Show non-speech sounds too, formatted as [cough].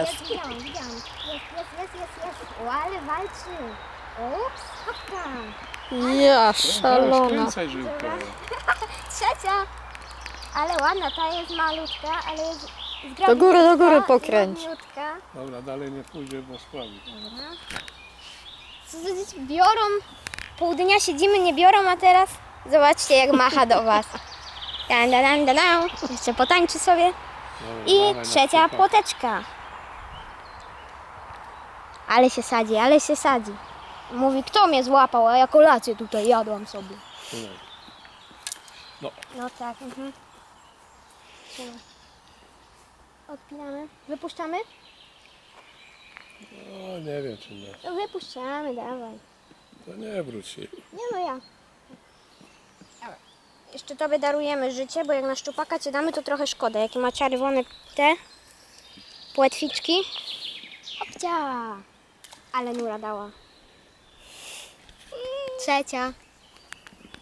jest. Jest, widziałam, widziałam. Jest, jest, jest, jest, jest. O, ale walczy. Ups, hopka. Ja, szalona. Żyłkę. [laughs] Trzecia. Ale ładna, ta jest malutka, ale jest zgrabniutka. Do góry, do góry pokręć. zgrabniutka. Dobra, dalej nie pójdzie, bo spławi. Co za dzieci biorą? Pół dnia siedzimy, nie biorą, a teraz zobaczcie jak macha do was. [laughs] Dan, dan, dan, dan, dan. Jeszcze potańczy sobie. Dobra, I dawaj na trzecia przykład. poteczka. Ale się sadzi, ale się sadzi. Mówi, kto mnie złapał, a ja kolację tutaj jadłam sobie. No, No tak, mhm. Trzymaj. Odpinamy. Wypuszczamy? no nie wiem czy nie. No wypuszczamy, dawaj. To nie wróć się. Nie no ja. Dobra. Jeszcze tobie darujemy życie, bo jak na szczupaka cię damy, to trochę szkoda. Jakie ma czerwone te płetwiczki. Opcia! Ale nura dała. Trzecia.